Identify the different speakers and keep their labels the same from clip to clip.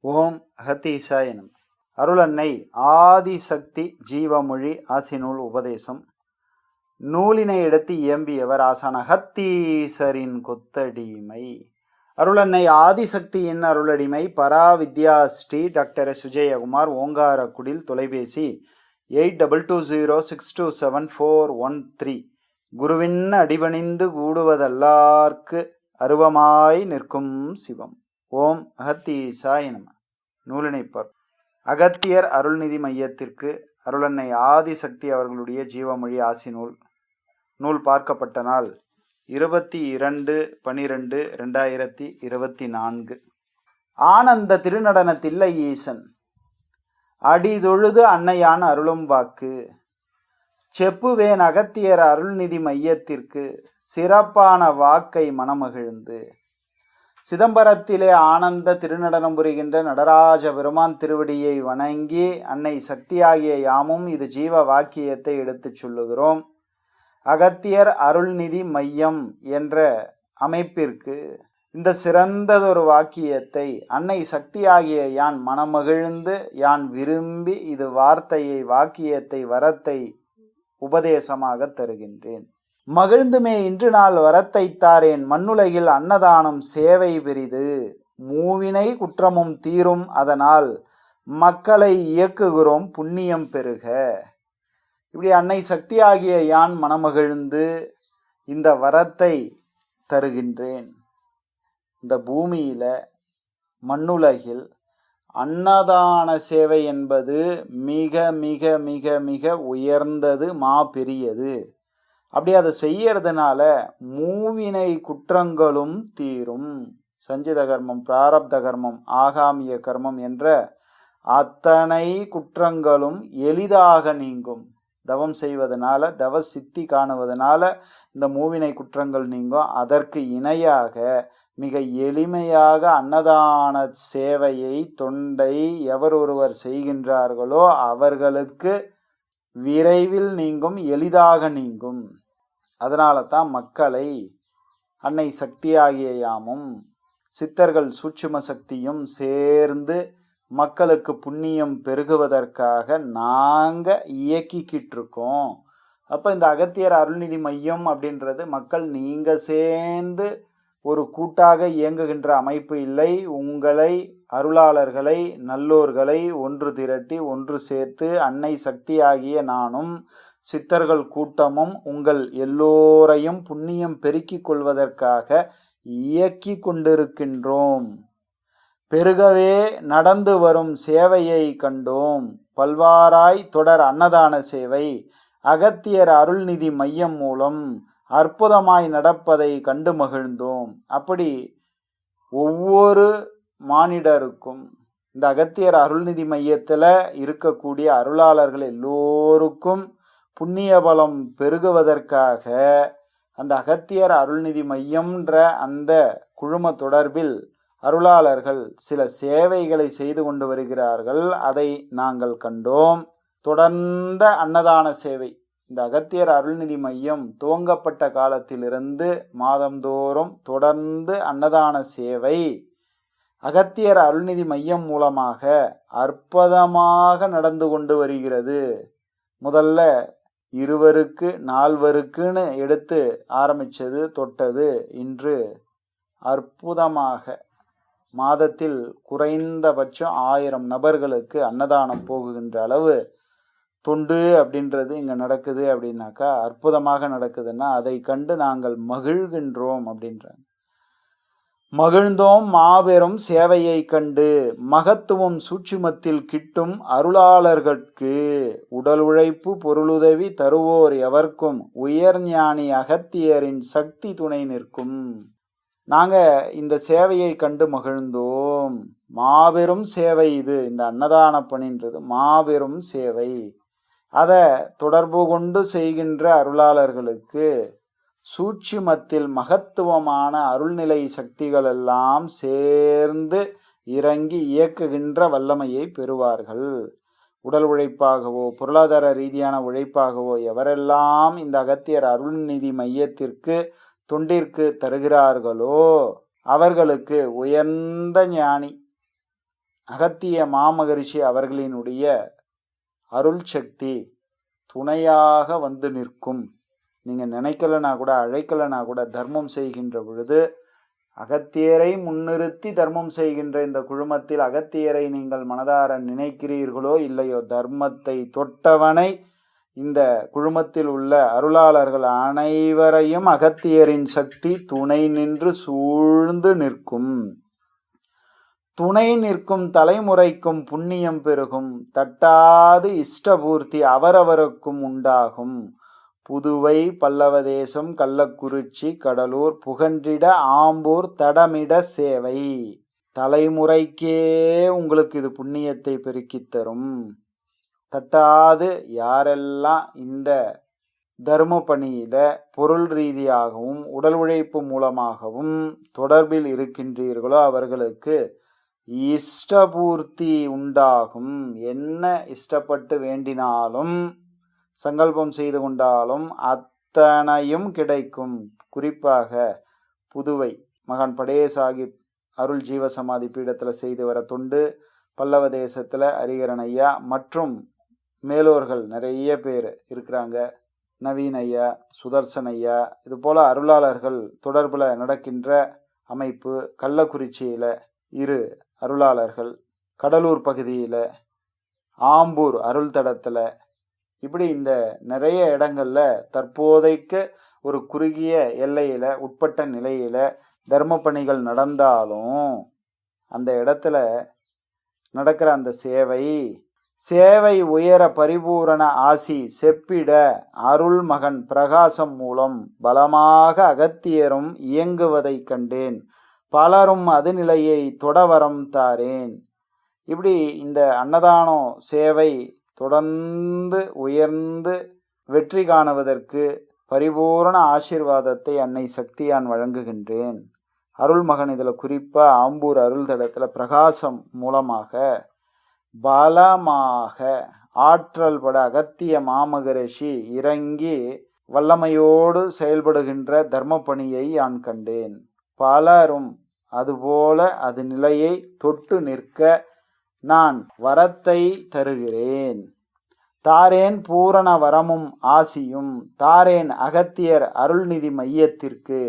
Speaker 1: ஓம் அகத்தீசாய நம. அருளன்னை ஆதிசக்தி ஜீவமொழி ஆசிநூல் உபதேசம். நூலினை எடுத்து இயம்பியவர் ஆசான அகத்தீசரின் கொத்தடிமை. அருளன்னை ஆதிசக்தியின் அருளடிமை பராவித்யா ஸ்ரீ டாக்டர் எஸ் விஜயகுமார் ஓங்காரக்குடில் தொலைபேசி eight double two zero six two seven four one three. குருவின் அடிபணிந்து கூடுவதல்லார்க்கு அருவமாய் நிற்கும் சிவம். ஓம் அகத்தீசாய நம. நூலினைப்பர் அகத்தியர் அருள்நிதி மையத்திற்கு அருளன்னை ஆதிசக்தி அவர்களுடைய ஜீவமொழி ஆசி நூல். நூல் பார்க்கப்பட்ட நாள் இருபத்தி இரண்டு பனிரெண்டு ரெண்டாயிரத்தி இருபத்தி நான்கு. ஆனந்த திருநடனத்தில்லை ஈசன் அடிதொழுது அன்னையான் அருளும் வாக்கு. செப்புவேன் அகத்தியர் அருள்நிதி மையத்திற்கு சிறப்பான வாக்கை மனமகிழ்ந்து. சிதம்பரத்திலே ஆனந்த திருநடனம் புரிகின்ற நடராஜ பெருமான் திருவடியை வணங்கி அன்னை சக்தியாகிய யாமும் இது ஜீவ வாக்கியத்தை எடுத்துச் சொல்லுகிறோம். அகத்தியர் அருள்நிதி மையம் என்ற அமைப்பிற்கு இந்த சிறந்ததொரு வாக்கியத்தை அன்னை சக்தியாகிய யான் மனமகிழ்ந்து யான் விரும்பி இது வார்த்தையை வாக்கியத்தை வரத்தை உபதேசமாக தருகின்றேன். மகிழ்ந்துமே இன்று நாள் வரத்தை தாரேன் மண்ணுலகில் அன்னதானம் சேவை பெரிது மூவினை குற்றமும் தீரும் அதனால் மக்களை இயக்குகிறோம் புண்ணியம் பெருக. இப்படி அன்னை சக்தியாகிய யான் மனமகிழ்ந்து இந்த வரத்தை தருகின்றேன். இந்த பூமியில மண்ணுலகில் அன்னதான சேவை என்பது மிக மிக மிக மிக உயர்ந்தது மா பெரியது அப்படி அதை செய்யறதுனால மூவினை குற்றங்களும் தீரும். சஞ்சித கர்மம் பிராரப்த கர்மம் ஆகாமிய கர்மம் என்ற அத்தனை குற்றங்களும் எளிதாக நீங்கும். தவம் செய்வதனால தவ சித்தி காணுவதனால இந்த மூவினை குற்றங்கள் நீங்கும். அதற்கு இணையாக மிக எளிமையாக அன்னதான சேவையை தொண்டை எவர் ஒருவர் செய்கின்றார்களோ அவர்களுக்கு விரைவில் நீங்கும் எளிதாக நீங்கும். அதனால தான் மக்களை அன்னை சக்தியாகிய யாமும் சித்தர்கள் சூட்சும சக்தியும் சேர்ந்து மக்களுக்கு புண்ணியம் பெருகுவதற்காக நாங்கள் இயக்கிக்கிட்டு இருக்கோம் அப்போ இந்த அகத்தியர் அருள்நிதி மையம் அப்படின்றது மக்கள் நீங்கள் சேர்ந்து ஒரு கூட்டாக இயங்குகின்ற அமைப்பு இல்லை. உங்களை அருளாளர்களை நல்லோர்களை ஒன்று திரட்டி ஒன்று சேர்த்து அன்னை சக்தியாகிய நானும் சித்தர்கள் கூட்டமும் உங்கள் எல்லோரையும் புண்ணியம் பெருக்கிக் கொள்வதற்காக இயக்கி கொண்டிருக்கின்றோம். பெருகவே நடந்து வரும் சேவையை கண்டோம். பல்வாராய் தொடர் அன்னதான சேவை அகத்தியர் அருள்நிதி மையம் மூலம் அற்புதமாய் நடப்பதை கண்டு மகிழ்ந்தோம். அப்படி ஒவ்வொரு மானிடருக்கும் இந்த அகத்தியர் அருள்நிதி மையத்தில் இருக்கக்கூடிய அருளாளர்கள் எல்லோருக்கும் புண்ணிய பலம் பெருகுவதற்காக அந்த அகத்தியர் அருள்நிதி மையம்ன்ற அந்த குழும தொடர்பில் அருளாளர்கள் சில சேவைகளை செய்து கொண்டு வருகிறார்கள். அதை நாங்கள் கண்டோம். தொடர்ந்த அன்னதான சேவை. இந்த அகத்தியர் அருள்நிதி மையம் துவங்கப்பட்ட காலத்திலிருந்து மாதந்தோறும் தொடர்ந்து அன்னதான சேவை அகத்தியர் அருள்நிதி மையம் மூலமாக அற்புதமாக நடந்து கொண்டு வருகிறது. முதல்ல இருவருக்கு நால்வருக்குன்னு எடுத்து ஆரம்பித்தது தொட்டது. இன்று அற்புதமாக. மாதத்தில் குறைந்தபட்சம் ஆயிரம் நபர்களுக்கு அன்னதானம் போகுகின்ற அளவு தொண்டு அப்படின்றது இங்கே நடக்குது அப்படின்னாக்கா அற்புதமாக நடக்குதுன்னா அதை கண்டு நாங்கள் மகிழ்கின்றோம் அப்படின்றாங்க. மகிழ்ந்தோம் மாபெரும் சேவையை கண்டு மகத்துவம் சூட்சுமத்தில் கிட்டும் அருளாளர்களுக்கு உடல் உழைப்பு பொருளுதவி தருவோர் எவர்க்கும் உயர் ஞானி அகத்தியரின் சக்தி துணை நிற்கும். நாங்கள் இந்த சேவையை கண்டு மகிழ்ந்தோம். மாபெரும் சேவை இது இந்த அன்னதான பணின்றது மாபெரும் சேவை. அதை தொடர்பு கொண்டு செய்கின்ற அருளாளர்களுக்கு சூட்சுமத்தில் மகத்துவமான அருள்நிலை சக்திகள் எல்லாம் சேர்ந்து இறங்கி இயக்குகின்ற வல்லமையை பெறுவார்கள். உடல் உழைப்பாகவோ பொருளாதார ரீதியான உழைப்பாகவோ எவரெல்லாம் இந்த அகத்தியர் அருள்நிதி மையத்திற்கு தொண்டிற்கு தருகிறார்களோ அவர்களுக்கு உயர்ந்த ஞானி. அகத்திய மாமகரிஷி அவர்களினுடைய அருள் சக்தி துணையாக வந்து நிற்கும். நீங்கள் நினைக்கலனா கூட அழைக்கலனா கூட தர்மம் செய்கின்ற பொழுது அகத்தியரை முன்னிறுத்தி தர்மம் செய்கின்ற இந்த குழுமத்தில் அகத்தியரை நீங்கள் மனதார நினைக்கிறீர்களோ இல்லையோ தர்மத்தை தொட்டவனை இந்த குழுமத்தில் உள்ள அருளாளர்கள் அனைவரையும் அகத்தியரின் சக்தி துணை நின்று சூழ்ந்து நிற்கும். துணை நிற்கும் தலைமுறைக்கும் புண்ணியம் பெருகும். தட்டாது இஷ்டபூர்த்தி அவரவருக்கும் உண்டாகும். புதுவை பல்லவதேசம் கள்ளக்குறிச்சி கடலூர் புகன்றிட ஆம்பூர் தடமிட சேவை. தலைமுறைக்கே உங்களுக்கு இது புண்ணியத்தை பெருக்கித் தரும். தட்டாது யாரெல்லாம் இந்த தர்ம பணியில பொருள் ரீதியாகவும் உடல் உழைப்பு மூலமாகவும் தொடர்பில் இருக்கின்றீர்களோ அவர்களுக்கு இஷ்டபூர்த்தி உண்டாகும். என்ன இஷ்டப்பட்டு வேண்டினாலும் சங்கல்பம் செய்து கொண்டாலும் அத்தனையும் கிடைக்கும். குறிப்பாக புதுவை மகான் படே சாஹிப் அருள் ஜீவசமாதி பீடத்தில் செய்து வர தொண்டு பல்லவ தேசத்தில் ஹரிகரன் ஐயா மற்றும் மேலோர்கள் நிறைய பேர் இருக்கிறாங்க. நவீன் ஐயா சுதர்சன் ஐயா இது போல் அருளாளர்கள் தொடர்பில் நடக்கின்ற அமைப்பு கள்ளக்குறிச்சியில் இரு அருளாளர்கள் கடலூர் பகுதியில் ஆம்பூர் அருள் தடத்தில் இப்படி இந்த நிறைய இடங்களில் தற்போதைக்கு ஒரு குறுகிய எல்லையில் உட்பட்ட நிலையில் தர்ம பணிகள் நடந்தாலும் அந்த இடத்துல நடக்கிற அந்த சேவை சேவை உயர பரிபூரண ஆசி செப்பிட அருள் மகன் பிரகாசம் மூலம் பலமாக அகத்தியரும் இயங்குவதைக் கண்டேன். பலரும் அது நிலையை தொடவரம் தாரேன். இப்படி இந்த அன்னதானம் சேவை தொடர்ந்து உயர்ந்து வெற்றி காணுவதற்கு பரிபூரண ஆசீர்வாதத்தை அன்னை சக்தியான் வழங்குகின்றேன். அருள்மகன் இதில் குறிப்பாக ஆம்பூர் அருள் தடத்தில் பிரகாசம் மூலமாக பலமாக ஆற்றல் பட அகத்திய மாமகரிஷி இறங்கி வல்லமையோடு செயல்படுகின்ற தர்ம பணியை நான் கண்டேன். பலரும் அதுபோல அது நிலையை தொட்டு நிற்க நான் வரத்தை தருகிறேன். தாரேன் பூரண வரமும் ஆசியும் தாரேன் அகத்தியர் அருள்நிதி மையத்திற்கு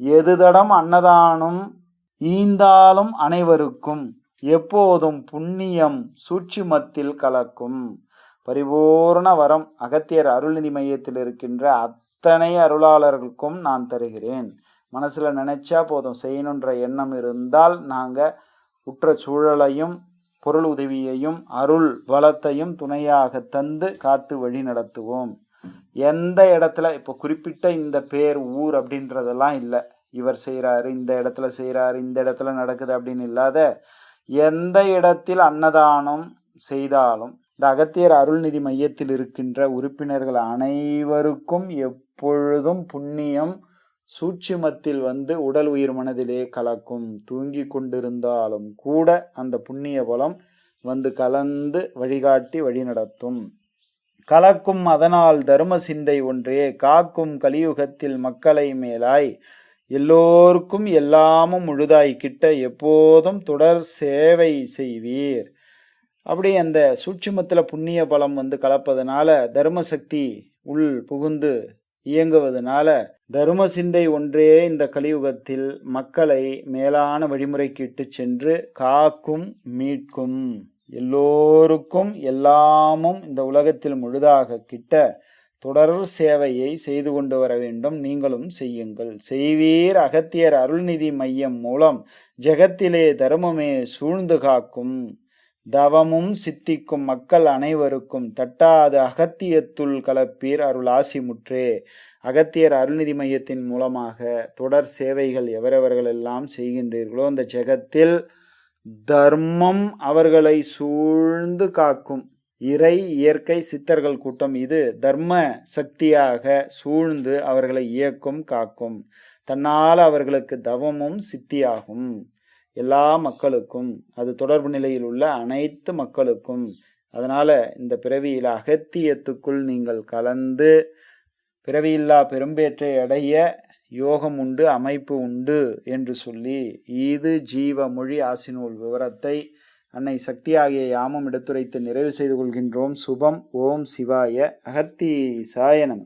Speaker 1: எதுதடம் அன்னதானம் ஈந்தாலும் அனைவருக்கும் எப்போதும் புண்ணியம் சூட்சுமத்தில் கலக்கும். பரிபூர்ண வரம் அகத்தியர் அருள்நிதி மையத்தில் இருக்கின்ற அத்தனை அருளாளர்களுக்கும் நான் தருகிறேன். மனசில் நினச்சா போதும் செய்யணுன்ற எண்ணம் இருந்தால் நாங்கள் உற்ற சூழலையும் பொருள் உதவியையும் அருள் வளத்தையும் துணையாக தந்து காத்து வழி நடத்துவோம். எந்த இடத்துல இப்போ குறிப்பிட்ட இந்த பேர் ஊர் அப்படின்றதெல்லாம் இல்லை. இவர் செய்கிறாரு இந்த இடத்துல செய்கிறாரு இந்த இடத்துல நடக்குது அப்படின்னு இல்லாத எந்த இடத்தில் அன்னதானம் செய்தாலும் இந்த அகத்தியர் அருள்நிதி மையத்தில் இருக்கின்ற உறுப்பினர்கள் அனைவருக்கும் எப்பொழுதும் புண்ணியம் சூட்சுமத்தில் வந்து உடல் உயிர் மனதிலே கலக்கும். தூங்கி கொண்டிருந்தாலும் கூட அந்த புண்ணிய பலம் வந்து கலந்து வழிகாட்டி வழிநடத்தும் கலக்கும் அதனால் தர்ம சிந்தை ஒன்றே காக்கும் கலியுகத்தில் மக்களை மேலாய் எல்லோருக்கும் எல்லாமும் முழுதாய் கிட்ட எப்போதும் தொடர் சேவை செய்வீர். அப்படி அந்த சூட்சுமத்தில் புண்ணிய பலம் வந்து கலப்பதனால தர்ம சக்தி உள் புகுந்து இயங்குவதனால தரும சிந்தை ஒன்றே இந்த கலியுகத்தில் மக்களை மேலான வழிமுறைக்கு இட்டு சென்று காக்கும் மீட்கும். எல்லோருக்கும் எல்லாமும் இந்த உலகத்தில் முழுதாக கிட்ட தொடர் சேவையை செய்து கொண்டு வர வேண்டும். நீங்களும் செய்யுங்கள். செய்வீர் அகத்தியர் அருள்நிதி மையம் மூலம் ஜெகத்திலே தர்மமே சூழ்ந்து காக்கும். தவமும் சித்திக்கும் மக்கள் அனைவருக்கும் தட்டாது அகத்தியத்துள் கலப்பீர் அருள் ஆசி முற்றே. அகத்தியர் அருள்நிதி மையத்தின் மூலமாக தொடர் சேவைகள் எவரவர்களெல்லாம் செய்கின்றீர்களோ அந்த ஜெகத்தில் தர்மம் அவர்களை சூழ்ந்து காக்கும். இறை இயற்கை சித்தர்கள் கூட்டம் இது. தர்ம சக்தியாக சூழ்ந்து அவர்களை இயக்கும் காக்கும். தன்னால் அவர்களுக்கு தவமும் சித்தியாகும். எல்லா மக்களுக்கும் அது தொடர்பு நிலையில் உள்ள அனைத்து மக்களுக்கும் அதனால் இந்த பிறவியில் அகத்தியத்துக்குள் நீங்கள் கலந்து பிறவியில்லா பெரும்பேற்றை அடைய யோகம் உண்டு அமைப்பு உண்டு என்று சொல்லி இது ஜீவ மொழி ஆசினூல் விவரத்தை அன்னை சக்தியாகிய யாமும் எடுத்துரைத்து நிறைவு செய்து கொள்கின்றோம். சுபம். ஓம் சிவாய. அகத்தி சாயனம்